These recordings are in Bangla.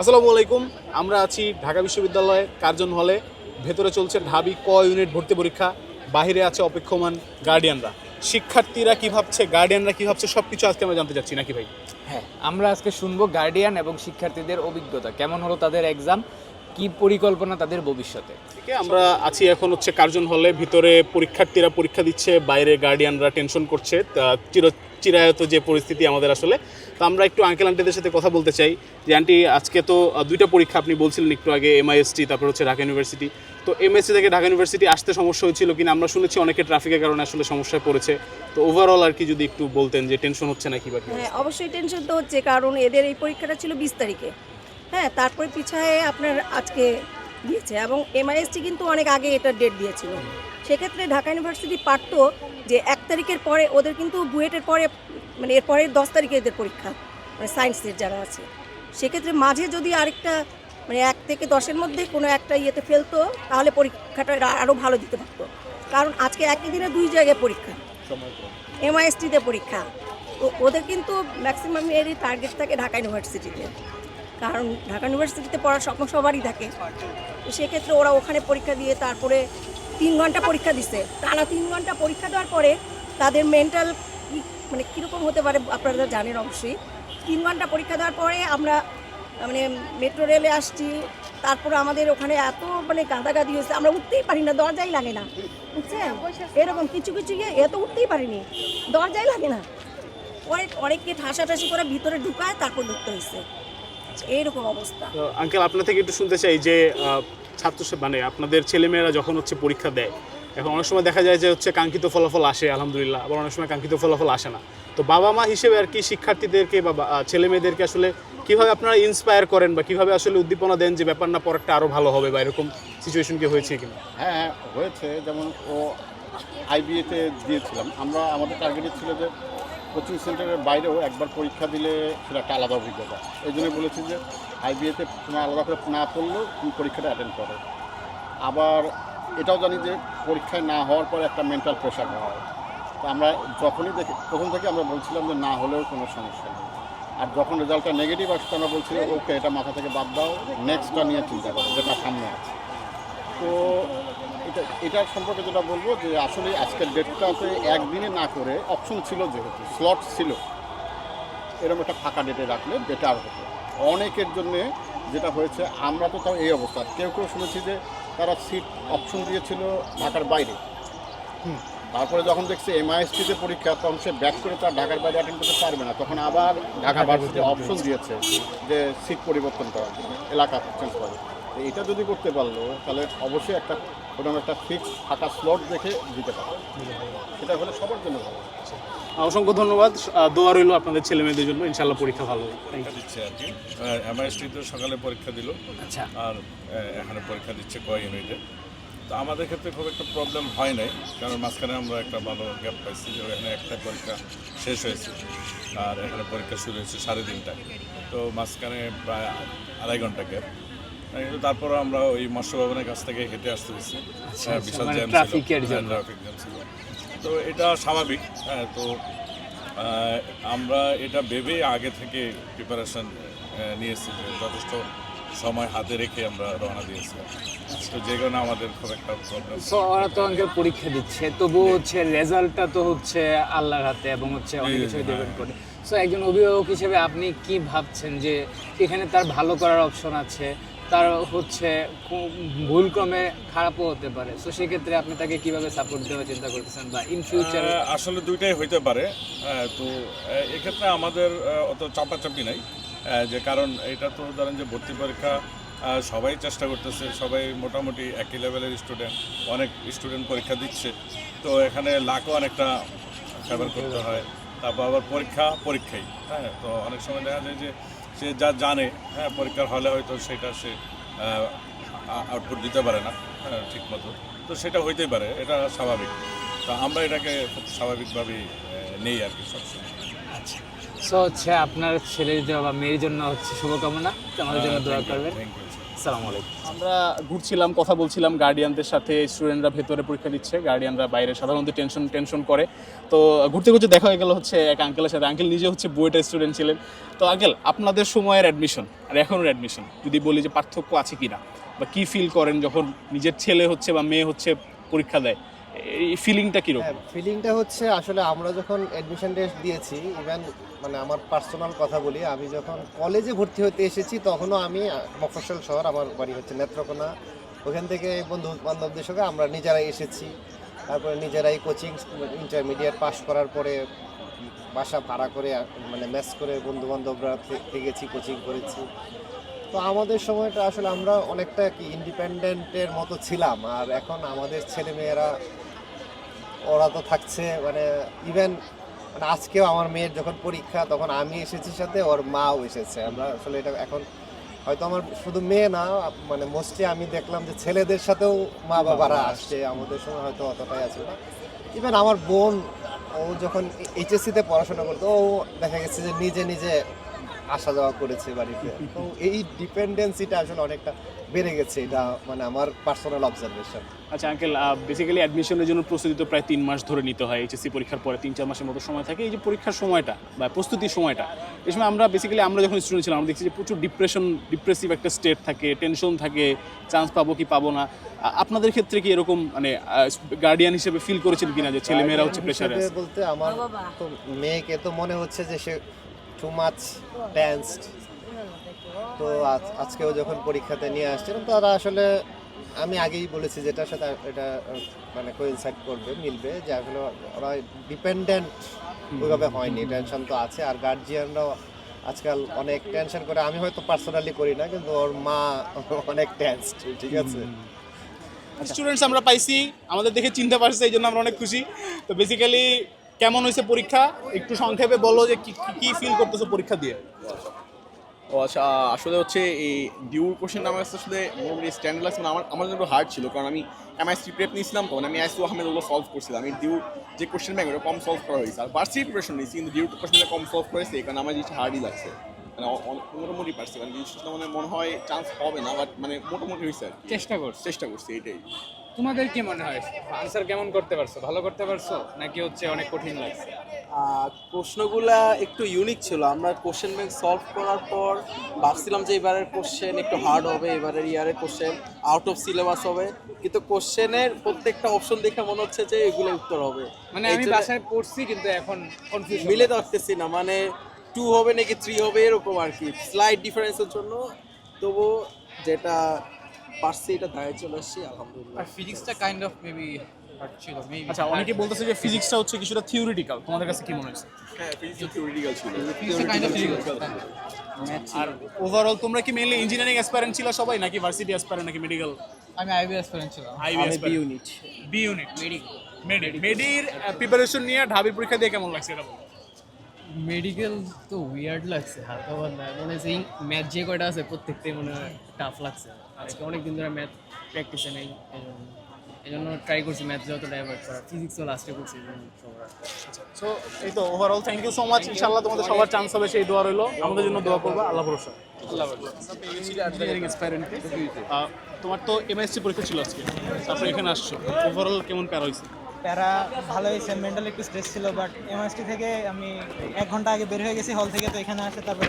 আসসালামু আলাইকুম আমরা আছি ঢাকা বিশ্ববিদ্যালয়ে কার্জন হলে। ভেতরে চলছে ঢাবি ক ইউনিট ভর্তি পরীক্ষা, বাহিরে আছে অপেক্ষমান গার্ডিয়ানরা। শিক্ষার্থীরা কী ভাবছে, গার্ডিয়ানরা কী ভাবছে সব কিছু আজকে আমরা জানতে চাচ্ছি, নাকি ভাই? হ্যাঁ আমরা আজকে শুনব গার্ডিয়ান এবং শিক্ষার্থীদের অভিজ্ঞতা, কেমন হলো তাদের এক্সাম কি পরিকল্পনা তাদের ভবিষ্যতে? ঠিক আছে, আমরা আছি এখন হচ্ছে কার্জন হলে ভিতরে পরীক্ষার্থীরা পরীক্ষা দিচ্ছে বাইরে গার্ডিয়ানরা টেনশন করছে তা চির চিরায়ত যে পরিস্থিতি আমাদের আসলে। তো আমরা একটু আঙ্কেল আন্টিদের সাথে কথা বলতে চাই। যে আন্টি আজকে তো দুইটা পরীক্ষা আপনি বলছিলেন একটু আগে এমআইএসটি তারপর হচ্ছে ঢাকা ইউনিভার্সিটি তো এমএসসি থেকে ঢাকা ইউনিভার্সিটি আসতে সমস্যা হয়েছিল কিনা? আমরা শুনেছি অনেকে ট্রাফিকের কারণে আসলে সমস্যায় পড়েছে। তো ওভারঅল আর কি যদি একটু বলতেন যে টেনশন হচ্ছে নাকি বা হ্যাঁ অবশ্যই টেনশন তো হচ্ছে কারণ এদের এই পরীক্ষাটা ছিল বিশ তারিখে। হ্যাঁ তারপরে পিছায় আপনার আজকে দিয়েছে এবং এমআইএসটি কিন্তু অনেক আগে এটার ডেট দিয়েছিল। সেক্ষেত্রে ঢাকা ইউনিভার্সিটি পারতো যে এক তারিখের পরে ওদের কিন্তু বুয়েটের পরে মানে এর পরে দশ তারিখে এদের পরীক্ষা মানে সায়েন্সের যারা আছে। সেক্ষেত্রে মাঝে যদি আরেকটা মানে এক থেকে দশের মধ্যে কোনো একটা ইয়েতে ফেলতো তাহলে পরীক্ষাটা আরও ভালো দিতে পারতো। কারণ আজকে একই দিনে দুই জায়গায় পরীক্ষা। এমআইএসটিতে পরীক্ষা। ওদের কিন্তু ম্যাক্সিমাম এরই টার্গেট থাকে ঢাকা ইউনিভার্সিটিতে কারণ ঢাকা ইউনিভার্সিটিতে পড়ার স্বপ্ন সবারই থাকে। সেক্ষেত্রে ওরা ওখানে পরীক্ষা দিয়ে তারপরে তিন ঘণ্টা পরীক্ষা দিছে। টানা তিন ঘণ্টা পরীক্ষা দেওয়ার পরে তাদের মেন্টাল মানে কীরকম হতে পারে আপনারা জানেন অবশ্যই। তিন ঘণ্টা পরীক্ষা দেওয়ার পরে আমরা মানে মেট্রো রেলে আসছি, তারপরে আমাদের ওখানে এত মানে গাদাগাদি হয়েছে, আমরা উঠতেই পারি না, দরজাই লাগে না। বুঝছেন? এরকম কিছু কিছু ইয়ে এত উঠতেই পারিনি, দরজাই লাগে না। পরে অনেককে ঠাসাঠাসি করে ভিতরে ঢুকায়, তারপর ঢুকতে হয়েছে। এইরকম অবস্থা। তো আঙ্কেল আপনার থেকে একটু শুনতে চাই যে ছাত্র মানে আপনাদের ছেলেমেয়েরা যখন হচ্ছে পরীক্ষা দেয় এখন অনেক সময় দেখা যায় যে হচ্ছে কাঙ্ক্ষিত ফলাফল আসে আলহামদুলিল্লাহ। আবার অনেক সময় কাঙ্ক্ষিত ফলাফল আসে না। তো বাবা মা হিসেবে আর কি শিক্ষার্থীদেরকে বা বা, আহ, ছেলে মেয়েদেরকে আসলে কীভাবে আপনারা ইন্সপায়ার করেন বা কীভাবে আসলে উদ্দীপনা দেন যে ব্যাপার না পরেরটা আরও ভালো হবে বা এরকম সিচুয়েশন কি হয়েছে কিনা? হ্যাঁ হ্যাঁ হয়েছে। যেমন ও আইবিএতে দিয়েছিলাম। আমরা আমাদের টার্গেটে ছিল যে কোচিং সেন্টারের বাইরেও একবার পরীক্ষা দিলে সেটা একটা আলাদা অভিজ্ঞতা। এই জন্য বলেছি যে আইবিএতে তোমার আলাদা করে না পড়লেও তুমি পরীক্ষাটা অ্যাটেন্ড করো। আবার এটাও জানি যে পরীক্ষায় না হওয়ার পরে একটা মেন্টাল প্রেশার হয়। তো আমরা যখনই দেখি, প্রথম থেকে আমরা বলছিলাম যে না হলেও কোনো সমস্যা নেই। আর যখন রেজাল্টটা নেগেটিভ আসতো আমরা বলছিলাম, ওকে, এটা মাথা থেকে বাদ দাও নেক্সটটা নিয়ে চিন্তা করো, যেটা সামনে আছে। তো এটা এটার সম্পর্কে যেটা বলব যে আসলে আজকের ডেটটাতে একদিনে না করে অপশন ছিল যেহেতু স্লট ছিল। এরকম একটা ফাঁকা ডেটে রাখলে বেটার হতো। অনেকের জন্য যেটা হয়েছে আমরা তো তাও এই অবস্থা। কেউ কেউ শুনেছি যে তারা সিট অপশন দিয়েছিল ঢাকার বাইরে। তারপরে যখন দেখছে এমআইএসটিতে পরীক্ষা তখন সে ব্যাক করে তার ঢাকার বাইরে অ্যাটেন্ড করতে পারবে না। তখন আবার ঢাকা ভার্সিটি অপশন দিয়েছে যে সিট পরিবর্তন করার জন্য এলাকা চেঞ্জ করে তো এটা যদি করতে পারল তাহলে অবশ্যই একটা ওরকম একটা ফিক্স ফাঁকা স্লট দেখে দিতে পারে। সেটা হলে সবার জন্য ভালো। অসংখ্য ধন্যবাদ। দোয়া রইল আপনাদের ছেলে মেয়েদের জন্য। ইনশাল্লাহ পরীক্ষা ভালো হবে। পরীক্ষা দিচ্ছে আর কি। এমআইএসটিতে সকালে পরীক্ষা দিল। আচ্ছা। আর এখানে পরীক্ষা দিচ্ছে কয় ইউনিটে তো আমাদের ক্ষেত্রে খুব একটা প্রবলেম হয় নাই কারণ মাঝখানে আমরা একটা ভালো গ্যাপ পাইছি যে এখানে একটা পরীক্ষা শেষ হয়েছে। আর এখানে পরীক্ষা শুরু হয়েছে সাড়ে তিনটায়। তো মাঝখানে প্রায় আড়াই ঘণ্টা গ্যাপ কিন্তু তারপরে আমরা ওই মৎস্য ভবনের কাছ থেকে হেঁটে আসতে হয়েছি। হ্যাঁ, বিশাল মানে জ্যাম। ট্রাফিক জ্যাম ছিল। তো এটা স্বাভাবিক হ্যাঁ তো আমরা এটা ভেবে আগে থেকে প্রিপারেশন নিয়েছি যথেষ্ট সময় হাতে রেখে আমরা রওনা দিয়েছি। তো যে কারণে আমাদের খুব একটা প্রবলেম ওরা তো অঙ্কের পরীক্ষা দিচ্ছে তবু হচ্ছে রেজাল্টটা তো হচ্ছে আল্লাহর হাতে এবং হচ্ছে অনেক হ্যাঁ। ডিপেন্ড করে। সো একজন অভিভাবক হিসেবে আপনি কি ভাবছেন যে এখানে তার ভালো করার অপশন আছে? তার হচ্ছে কো- ভুল ক্রমে খারাপও হতে পারে। সো সেক্ষেত্রে আপনি তাকে কীভাবে সাপোর্ট দেওয়ার চিন্তা করতেছেন বা ইন ফিউচার আসলে দুইটাই হইতে পারে। তো এক্ষেত্রে আমাদের অত চাপাচাপি নাই। যে কারণ এটা তো ধরেন যে ভর্তি পরীক্ষা সবাই চেষ্টা করতেছে, সবাই মোটামুটি একই লেভেলের স্টুডেন্ট অনেক স্টুডেন্ট পরীক্ষা দিচ্ছে। তো এখানে লাখও অনেকটা ফেভার করতে হয়। তারপর আবার পরীক্ষা, পরীক্ষাই হ্যাঁ? তো অনেক সময় দেখা যায় যে সে যা জানে হ্যাঁ পরীক্ষার হলে হয়তো সেটা সে আউটপুট দিতে পারে না হ্যাঁ ঠিক মতো তো সেটা হইতেই পারে এটা স্বাভাবিক। তো আমরা এটাকে খুব স্বাভাবিকভাবেই নেই আর কি সবসময়। আচ্ছা। সো হচ্ছে আপনার ছেলের জন্য বা মেয়ের জন্য হচ্ছে শুভকামনা। আমাদের জন্য দোয়া করবেন। আলাইকুম। আমরা ঘুরছিলাম, কথা বলছিলাম গার্ডিয়ানদের সাথে স্টুডেন্টরা ভেতরে পরীক্ষা দিচ্ছে গার্ডিয়ানরা বাইরে, সাধারণত টেনশন টেনশন করে। তো ঘুরতে ঘুরতে দেখা হয়ে গেল হচ্ছে এক আঙ্কেলের সাথে। আঙ্কেল নিজে হচ্ছে বুয়েটের স্টুডেন্ট ছিলেন। তো আঙ্কেল আপনাদের সময়ের অ্যাডমিশন আর এখনও অ্যাডমিশন যদি বলি যে পার্থক্য আছে কি না বা কী ফিল করেন যখন নিজের ছেলে হচ্ছে বা মেয়ে হচ্ছে পরীক্ষা দেয়? এই ফিলিংটা কীরকম? ফিলিংটা হচ্ছে আসলে আমরা যখন অ্যাডমিশন টেস্ট দিয়েছি ইভেন মানে আমার পার্সোনাল কথা বলি আমি যখন কলেজে ভর্তি হতে এসেছি তখনও আমি আহ, মফস্বল শহর আমার বাড়ি হচ্ছে নেত্রকোনা। ওখান থেকে বন্ধু বান্ধবদের সঙ্গে আমরা নিজেরাই এসেছি। তারপরে নিজেরাই কোচিং ইন্টারমিডিয়েট পাস করার পরে বাসা ভাড়া করে মানে ম্যাচ করে বন্ধু বান্ধবরা গেছি কোচিং করেছি। তো আমাদের সময়টা আসলে আমরা অনেকটা কি ইন্ডিপেন্ডেন্টের মতো ছিলাম। আর এখন আমাদের ছেলে মেয়েরা ওরা তো থাকছে মানে ইভেন মানে আজকেও আমার মেয়ের যখন পরীক্ষা তখন আমি এসেছি সাথে ওর মাও এসেছে। আমরা আসলে এটা এখন হয়তো আমার শুধু মেয়ে না মানে মোস্টলি আমি দেখলাম যে ছেলেদের সাথেও মা বাবারা আসছে আমাদের সময় হয়তো অতটাই আছে না। ইভেন আমার বোন ও যখন এইচএসসিতে পড়াশোনা করতো ও দেখা গেছে যে নিজে নিজে আসা যাওয়া করেছে বাড়িতে। তো এই ডিপেন্ডেন্সিটা আসলে অনেকটা বেড়ে গেছে এটা মানে আমার পার্সোনাল অবজারভেশন আচ্ছা আঙ্কেল বেসিক্যালি অ্যাডমিশনের জন্য প্রস্তুতি তো প্রায় তিন মাস ধরে নিতে হয় এইচএসসি পরীক্ষার পরে তিন চার মাসের মতো সময় থাকে। এই যে পরীক্ষার সময়টা বা প্রস্তুতির সময়টা এই সময় আমরা বেসিক্যালি আমরা যখন স্টুডেন্ট ছিলাম আমরা দেখছি যে প্রচুর ডিপ্রেশন ডিপ্রেসিভ একটা স্টেট থাকে টেনশন থাকে চান্স পাবো কি পাবো না। আপনাদের ক্ষেত্রে কি এরকম মানে গার্ডিয়ান হিসেবে ফিল করেছেন কিনা যে ছেলে মেয়েরা হচ্ছে প্রেশারে বলতে আমার তো মেয়েকে তো মনে হচ্ছে যে সে টু মাচ টেন্সড তো আজ- আজকেও যখন পরীক্ষাতে নিয়ে আসছিলাম, তারা আসলে আমি আগেই বলেছি যেটার সাথে এটা মানে কোইনসাইড করবে, মিলবে, যে আসলে ওরা ডিপেন্ডেন্ট ওইভাবে হয়নি টেনশন তো আছে। আর গার্জিয়ানরাও আজকাল অনেক টেনশন করে। আমি হয়তো পার্সোনালি করি না, কিন্তু ওর মা অনেক টেন্সড ঠিক আছে? স্টুডেন্টস আমরা পাইছি, আমাদের দেখে চিনতে পারছে, এই জন্য আমরা অনেক খুশি। তো বেসিক্যালি কেমন হয়েছে পরীক্ষা? একটু সংক্ষেপে বলো যে কি কি ফিল করতেছো পরীক্ষা দিয়ে? ও আচ্ছা আসলে হচ্ছে এই ডিউর কোশ্চেন আমার কাছে আসলে মোটামুটি স্ট্যান্ডার্ড লাগছে। মানে আমার আমার জন্য একটু হার্ড ছিল কারণ আমি এমআইসি প্রেপ নিয়েছিলাম তো মানে আমি আইসু আহমেদ ওগুলো সলভ করছিলাম। আমি ডিউ যে কোশ্চেন ব্যাংক ওটা কম সলভ করা হয়েছে। আর বার্সি প্রিপারেশন নিয়েছি কিন্তু ডিউ কোশ্চেনটা কম সলভ করেছে কারণ আমার জিনিসটা হার্ডই লাগছে। মানে মোটামুটি পারছি। মানে জিনিসটা মানে মনে হয় চান্স হবে না বাট মানে মোটামুটি হয়েছে আর চেষ্টা করছি। চেষ্টা করছি এটাই। তোমাদের কি মনে হয়? আনসার কেমন করতে পারছ? ভালো করতে পারছ? নাকি হচ্ছে অনেক কঠিন লাগছে? প্রশ্নগুলা একটু ইউনিক ছিল। আমরা কোশ্চেন ব্যাংক সলভ করার পর ভাবছিলাম যে এবারের কোশ্চেন একটু হার্ড হবে এবারের ইয়ারের কোশ্চেন আউট অফ সিলেবাস হবে। কিন্তু কোশ্চেনের প্রত্যেকটা অপশন দেখে মনে হচ্ছে যে এগুলো উত্তর হবে। মানে আমি বাসায় পড়ছি কিন্তু এখন কনফিউজ মিলে রাখতেছি না। মানে টু হবে নাকি থ্রি হবে এরকম আর কি। স্লাইড ডিফারেন্সের জন্য তবু যেটা পারছি এটা দাঁড়িয়ে চলে আসছি আলহামদুলিল্লাহ। আর ফিজিক্সটা কাইন্ড অফ মেবি হার্ড ছিল মেবি আচ্ছা অনেকে বলতেছে যে ফিজিক্সটা হচ্ছে কিছুটা থিওরিটিক্যাল তোমাদের কাছে কি মনে হয়েছে? হ্যাঁ ফিজিক্স থিওরিটিক্যাল ছিল। ফিজিক্সটা কাইন্ড অফ ফিজিক্স আর ওভারঅল তোমরা কি মেইনলি ইঞ্জিনিয়ারিং অ্যাসপারেন্ট ছিল সবাই নাকি ভার্সিটি অ্যাসপারেন্ট নাকি মেডিকেল আমি আইবি অ্যাসপিরেন্ট ছিলাম। IB B unit B unit মেডি মেডির প্রিপারেশন নিয়ে ঢাবির পরীক্ষা দিয়ে কেমন লাগছে এটা বলো? মেডিকেল তো উইয়ার্ড লাগছে হালকা পাতলা। মনে হচ্ছে ম্যাথ যে কয়টা আছে প্রত্যেকটাই মনে হয় টাফ লাগছে। আর এটা অনেক দিন ধরে ম্যাথ প্র্যাকটিসে নেই এই জন্য এই জন্য ট্রাই করছি ম্যাথ যত ডাইভার্ট করা ফিজিক্সও লাস্টে করছি এই জন্য সো এই তো overall thank you so much ইনশাআল্লাহ তোমাদের সবার চান্স হবে সেই দোয়া রইল। আমাদের জন্য দোয়া করবা আল্লাহ ভরসা। আল্লাহ তোমার তো এমএসসি পরীক্ষা ছিল আজকে। তারপরে এখানে আসছো। ওভারঅল কেমন প্যারা হয়েছে? প্যারা ভালো হয়েছে মেন্টাল একটু স্ট্রেস ছিল বাট এমএসটি থেকে আমি এক ঘণ্টা আগে বের হয়ে গেছি হল থেকে তো এখানে আসে তারপর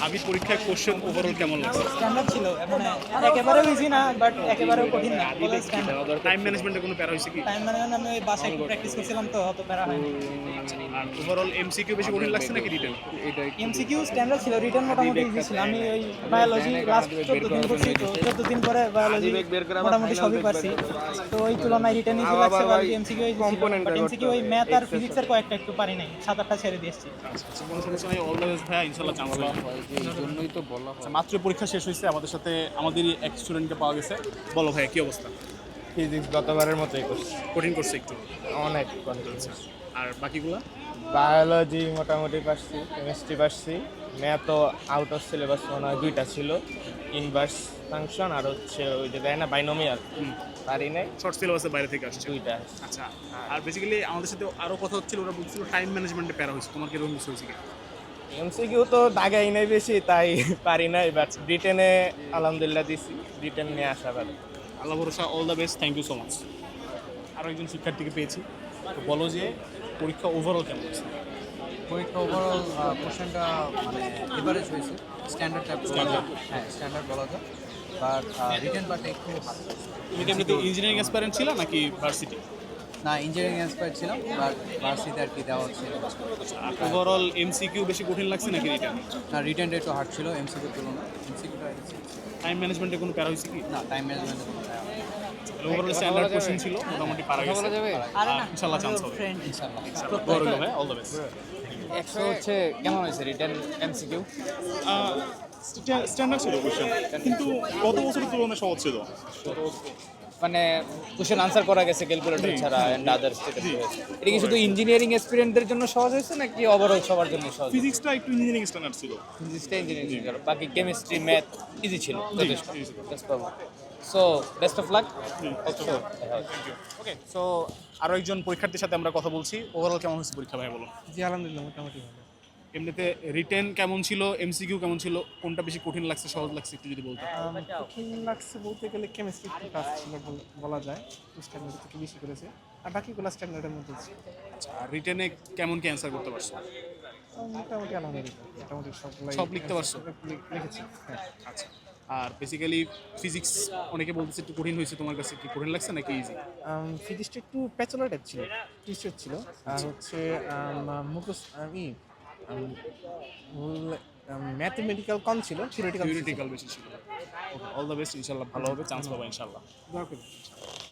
ঢাবির পরীক্ষায় কোশ্চেন ওভারঅল কেমন লাগছে? স্ট্যান্ডার্ড ছিল মানে একেবারেও ইজি না বাট একেবারেও কঠিন না টাইম ম্যানেজমেন্টে কোনো প্যারা হয়েছে কি? টাইম ম্যানেজমেন্ট আমি ওই বাসায় একটু প্র্যাকটিস করছিলাম তো অত প্যারা হয়নি। আর ওভারঅল এমসিকিউ বেশি কঠিন লাগছে নাকি রিটেন এমসিকিউ স্ট্যান্ডার্ড ছিল রিটার্ন মোটামুটি ইজি ছিল। আমি ওই বায়োলজি লাস্ট চোদ্দ দিন করছি তো চোদ্দ দিন পরে বায়োলজি মোটামুটি সবই পারছি। তো ওই তুলনায় রিটার্ন ইজি লাগছে বায়োলজি এমসিকিউ এমসিকিউ ওই ম্যাথ আর ফিজিক্সের কয়েকটা একটু পারি নাই সাত আটটা ছেড়ে দিয়েছি আচ্ছা, কোনো সমস্যা নেই অল দ্য বেস্ট ইনশাআল্লাহ তো আচ্ছা, মাত্র পরীক্ষা শেষ হয়েছে আমাদের সাথে আমাদেরই এক স্টুডেন্টকে পাওয়া গেছে। বলো ভাইয়া কি অবস্থা? ফিজিক্স গতবারের মতোই করছি। কঠিন করছে একটু। অনেক আচ্ছা আর বাকিগুলো? বায়োলজি মোটামুটি পারছি কেমিস্ট্রি পারছি। ম্যাথ ম্যাথও আউট অফ সিলেবাস মনে হয় দুইটা ছিল। ইনভার্স ফাংশন আর হচ্ছে ওই যে দেয় না বাইনোমিয়াল পারি নাই। শর্ট সিলেবাসের বাইরে থেকে আসছে। দুইটা আচ্ছা আর বেসিক্যালি আমাদের সাথে আরও কথা হচ্ছিল ওরা বলছিল টাইম ম্যানেজমেন্টে প্যারা হয়েছে। তোমার কীরকম মিস হয়েছে এমসিকিউ তো দাগাই নাই বেশি তাই পারি নাই বাট ব্রিটেনে আলহামদুলিল্লাহ দিছি ব্রিটেন নিয়ে আসা পারে আল্লাহ ভরসা all the best thank you so much আরও একজন শিক্ষার্থীকে পেয়েছি তো বলো যে পরীক্ষা ওভারঅল কেমন হয়েছে? পরীক্ষা ওভারঅল কোশ্চেনটা মানে এভারেজ হয়েছে স্ট্যান্ডার্ড টাইপ হ্যাঁ স্ট্যান্ডার্ড বলা যায় বাট রিটেন পার্টে একটু ভালো তুমি কি এমনিতে ইঞ্জিনিয়ারিং অ্যাসপারেন্ট ছিল নাকি ভার্সিটি না ইঞ্জিনিয়ারিং ইন্সপায়ার ছিলাম বাট ভার্সিটি আর কি দেওয়া হচ্ছে। আর ওভারঅল এমসিকিউ বেশি কঠিন লাগছে নাকি রিটার্ন না রিটেনটা একটু হার্ড ছিল এমসিকিউর তুলনায়। এমসিকিউটা টাইম ম্যানেজমেন্টে কোনো প্যারা হয়েছে কি? না টাইম ম্যানেজমেন্টে কোনো ওভারঅল স্ট্যান্ডার্ড কোশ্চেন ছিল মোটামুটি পারা গেছে ইনশাআল্লাহ চান্স হবে। ইনশাল্লাহ। ইনশাআল্লাহ দোয়া রইল ভাই অল দ্য বেস্ট একশো হচ্ছে কেমন হয়েছে রিটার্ন এমসিকিউ স্ট্যান্ডার্ড ছিল কোশ্চেন কিন্তু গত বছরের তুলনায় সহজ ছিল। মানে কোশ্চেন আনসার করা গেছে ক্যালকুলেটর ছাড়া এন্ড আদার্স এটা কি শুধু ইঞ্জিনিয়ারিং এক্সপিরিয়েন্টদের জন্য সহজ হয়েছে নাকি ওভারঅল সবার জন্য সহজ ফিজিক্সটা একটু ইঞ্জিনিয়ারিং স্ট্যান্ডার্ড ছিল। ফিজিক্সটা ইঞ্জিনিয়ারিং ছিল বাকি কেমিস্ট্রি ম্যাথ ইজি ছিল যথেষ্ট। So best of luck okay so আরও একজন পরীক্ষার্থীর সাথে আমরা কথা বলছি। ওভারঅল কেমন হয়েছে পরীক্ষা ভাই বলো? জি আলহামদুলিল্লাহ মোটামুটি ভালো। এমনিতে রিটেন কেমন ছিল এমসিকিউ কেমন ছিল কোনটা বেশি কঠিন লাগছে সহজ লাগছে একটু যদি বলতে কঠিন লাগছে বলতে গেলে কেমিস্ট্রি টাফ ছিল বলা যায় স্ট্যান্ডার্ড থেকে বেশি করেছে। আর বাকি বাকিগুলো স্ট্যান্ডার্ডের মধ্যে ছিল। আচ্ছা আর রিটেনে কেমন কি অ্যান্সার করতে পারছ? মোটামুটি আলহামদুলিল্লাহ মোটামুটি সবগুলাই সব লিখতে পারছ? লিখেছি হ্যাঁ। আচ্ছা আর বেসিক্যালি ফিজিক্স অনেকে বলতেছে একটু কঠিন হয়েছে তোমার কাছে কি কঠিন লাগছে নাকি ইজি ফিজিক্সটা একটু প্যাচুলার টাইপ ছিল টিচার ছিল। আর হচ্ছে মুখস্থ আমি ম্যাথমেটিক্যাল কম ছিল থিওরিটিক্যাল বেশি ছিল। অল দ্য বেস্ট ইনশাল্লাহ ভালো হবে চান্স পাবো ইনশাল্লাহ।